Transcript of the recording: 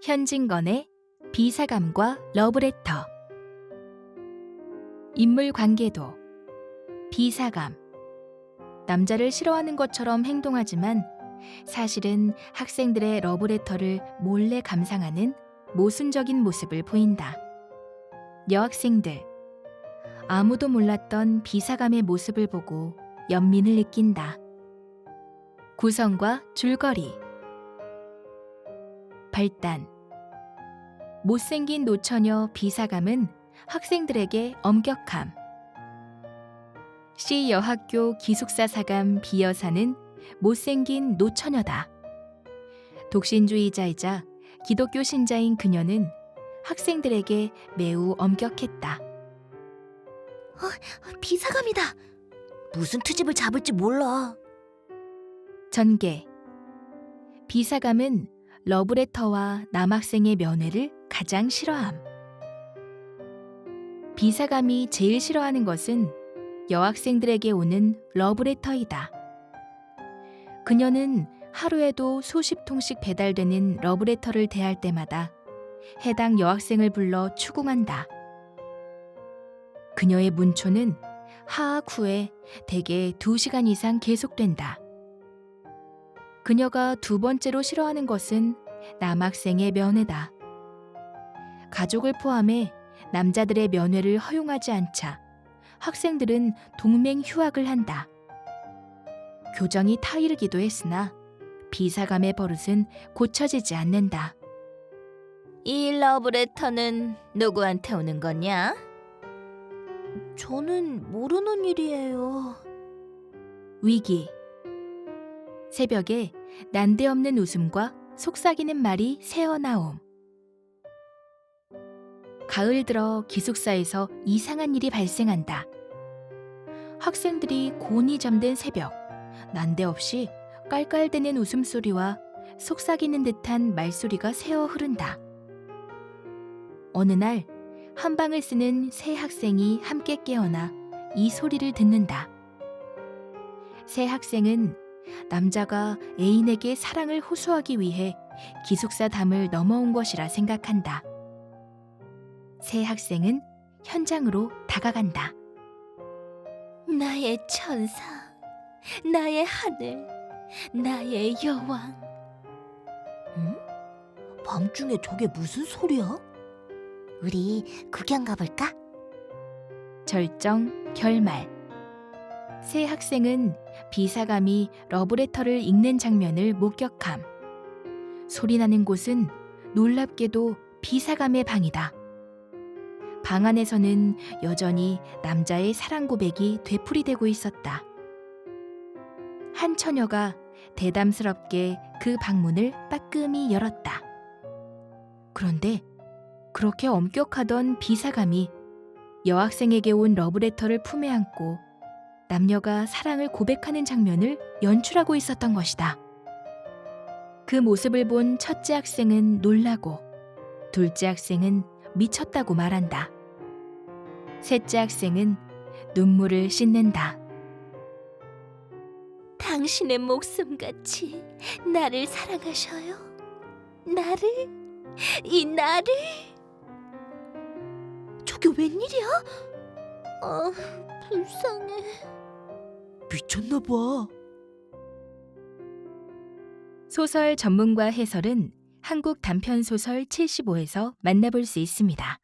현진건의 비사감과 러브레터 인물 관계도 비사감 남자를 싫어하는 것처럼 행동하지만 사실은 학생들의 러브레터를 몰래 감상하는 모순적인 모습을 보인다. 여학생들 아무도 몰랐던 비사감의 모습을 보고 연민을 느낀다. 구성과 줄거리 발단 못생긴 노처녀 비사감은 학생들에게 엄격함. C 여학교 기숙사 사감 비여사는 못생긴 노처녀다. 독신주의자이자 기독교 신자인 그녀는 학생들에게 매우 엄격했다. 비사감이다. 무슨 트집을 잡을지 몰라. 전개 비사감은 러브레터와 남학생의 면회를 가장 싫어함. 비사감이 제일 싫어하는 것은 여학생들에게 오는 러브레터이다. 그녀는 하루에도 수십 통씩 배달되는 러브레터를 대할 때마다 해당 여학생을 불러 추궁한다. 그녀의 문초는 하악 후에 대개 두시간 이상 계속된다. 그녀가 두 번째로 싫어하는 것은 남학생의 면회다. 가족을 포함해 남자들의 면회를 허용하지 않자 학생들은 동맹 휴학을 한다. 교정이 타이르기도 했으나 비사감의 버릇은 고쳐지지 않는다. 이 러브레터는 누구한테 오는 거냐? 저는 모르는 일이에요. 위기 새벽에 난데없는 웃음과 속삭이는 말이 새어나옴. 가을 들어 기숙사에서 이상한 일이 발생한다. 학생들이 곤히 잠든 새벽, 난데없이 깔깔대는 웃음소리와 속삭이는 듯한 말소리가 새어 흐른다. 어느 날 한방을 쓰는 세 학생이 함께 깨어나 이 소리를 듣는다. 세 학생은 남자가 애인에게 사랑을 호소하기 위해 기숙사 담을 넘어온 것이라 생각한다. 세 학생은 현장으로 다가간다. 나의 천사, 나의 하늘, 나의 여왕. 응? 밤중에 저게 무슨 소리야? 우리 구경 가볼까? 절정, 결말. 세 학생은 비사감이 러브레터를 읽는 장면을 목격함. 소리나는 곳은 놀랍게도 비사감의 방이다. 방 안에서는 여전히 남자의 사랑 고백이 되풀이되고 있었다. 한 처녀가 대담스럽게 그 방문을 빠끔히 열었다. 그런데 그렇게 엄격하던 비사감이 여학생에게 온 러브레터를 품에 안고 남녀가 사랑을 고백하는 장면을 연출하고 있었던 것이다. 그 모습을 본 첫째 학생은 놀라고 둘째 학생은 미쳤다고 말한다. 셋째 학생은 눈물을 씻는다. 당신의 목숨같이 나를 사랑하셔요. 나를, 이 나를. 저게 웬일이야? 아, 불쌍해. 미쳤나 봐. 소설 전문가 해설은 한국 단편 소설 75에서 만나볼 수 있습니다.